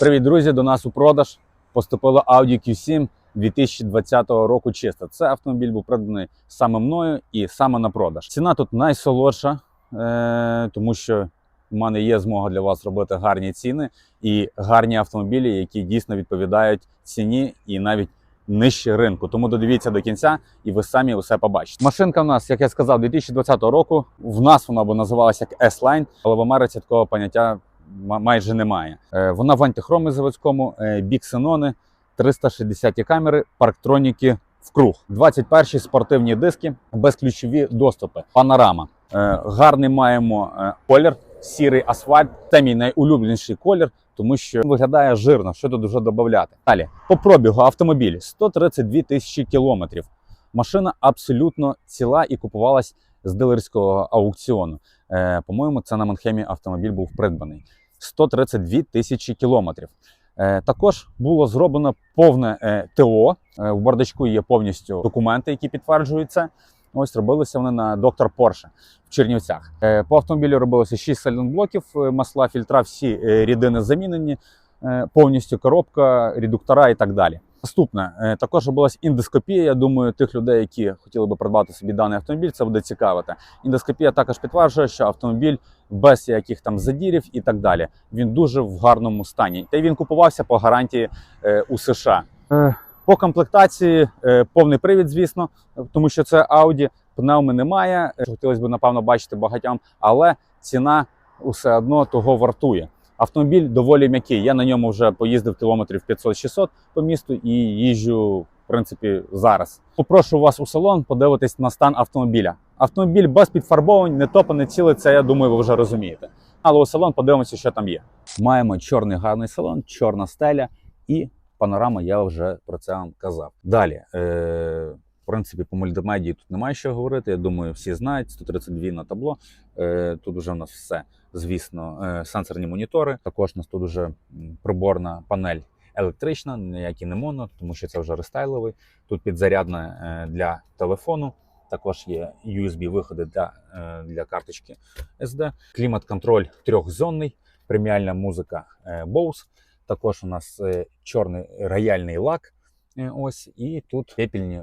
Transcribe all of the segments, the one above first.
Привіт, друзі! До нас у продаж поступило Audi Q7 2020 року. Чисто це автомобіль був проданий саме мною і саме на продаж. Ціна тут найсолодша, е- тому що в мене є змога для вас робити гарні ціни і гарні автомобілі, які дійсно відповідають ціні і навіть нижче ринку. Тому додивіться до кінця, і ви самі усе побачите. Машинка в нас, як я сказав, 2020 року. В нас вона би називалася як S-Line, але в Америці такого поняття майже немає. Е, Вона в антихромі заводському, е, біксенони, 360 камери, парктроніки в круг. 21 спортивні диски, безключові доступи, панорама. Е, Гарний маємо колір, сірий асфальт. Це мій найулюбленіший колір, тому що виглядає жирно. Що тут вже додати? Далі по пробігу автомобіль 132 тисячі кілометрів. Машина абсолютно ціла і купувалась з дилерського аукціону. Е, по-моєму, це на Манхемі автомобіль був придбаний. 132 тисячі кілометрів. Е, також було зроблено повне е, ТО. Е, в бардачку є повністю документи, які підтверджують це. Ось робилися вони на доктор Порше в Чернівцях. Е, по автомобілю робилося 6 сайлентблоків, е, масла, фільтра, всі е, рідини замінені, е, повністю коробка, редуктора і так далі. Наступне е, також робилась індоскопія. Я думаю, тих людей, які хотіли би придбати собі даний автомобіль, це буде цікавити. Індоскопія також підтверджує, що автомобіль без яких там задірів і так далі. Він дуже в гарному стані. Та й він купувався по гарантії е, у США. Е, по комплектації повний привід, звісно, тому що це Audi. Пневми немає. Хотілося б, напевно, бачити багатьом, але ціна все одно того вартує. Автомобіль доволі м'який. Я на ньому вже поїздив кілометрів 500-600 по місту і їжджу, в принципі, зараз. Попрошу вас у салон подивитись на стан автомобіля. Автомобіль без підфарбовань, не топа, не цілий, це я думаю, ви вже розумієте. Але у салон подивимося, що там є. Маємо чорний гарний салон, чорна стеля і панорама, я вже про це вам казав. Далі. Е- в принципі, по мультимедії тут немає що говорити. Я думаю, всі знають 132 на табло. Е, тут вже у нас все. Звісно, е, сенсорні монітори. Також у нас тут вже приборна панель електрична, ніякі не моно, тому що це вже рестайловий. Тут підзарядне е, для телефону. Також є USB-виходи для, для карточки SD. Клімат-контроль трьохзонний, преміальна музика Bose. Також у нас чорний рояльний лак. Ось і тут пепельні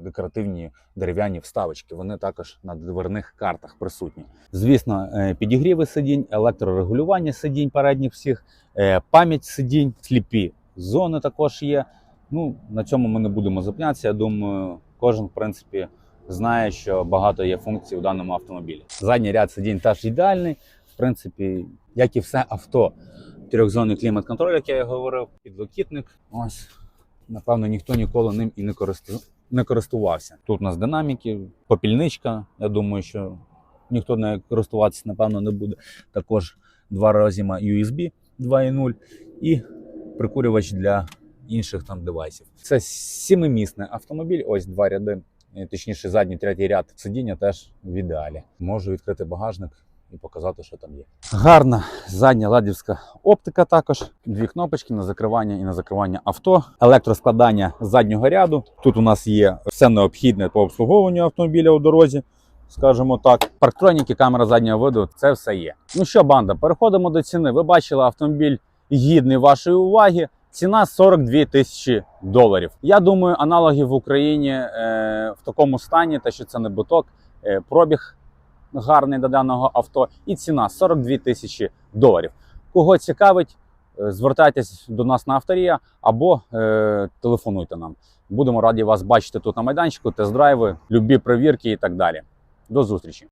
декоративні дерев'яні вставочки. Вони також на дверних картах присутні. Звісно, е, підігріви сидінь, електрорегулювання сидінь передніх всіх, е, пам'ять сидінь, сліпі зони також є. Ну на цьому ми не будемо зупинятися. Я думаю, кожен в принципі знає, що багато є функцій у даному автомобілі. Задній ряд сидінь теж ідеальний. В принципі, як і все авто. Трьохзонний клімат-контроль, як я і говорив, підлокітник. Ось напевно, ніхто ніколи ним і не користу- не користувався. Тут у нас динаміки, попільничка. Я думаю, що ніхто не користуватися, напевно, не буде. Також два розіма USB 2.0 і прикурювач для інших там девайсів. Це сімимісний автомобіль. Ось два ряди, е, точніше, задній, третій ряд сидіння теж в ідеалі. Можу відкрити багажник і показати, що там є. Гарна задня ладівська оптика також. Дві кнопочки на закривання і на закривання авто, електроскладання заднього ряду. Тут у нас є все необхідне по обслуговуванню автомобіля у дорозі. Скажімо так, парктроніки, камера заднього виду, це все є. Ну що, банда, переходимо до ціни. Ви бачили автомобіль гідний вашої уваги. Ціна 42 тисячі доларів. Я думаю, аналогів в Україні е, в такому стані, те, що це не буток, е, пробіг гарний до даного авто, і ціна 42 тисячі доларів. Кого цікавить, е, звертайтесь до нас на авторія або е, телефонуйте нам. Будемо раді вас бачити тут на майданчику, тест-драйви, любі перевірки і так далі. До зустрічі!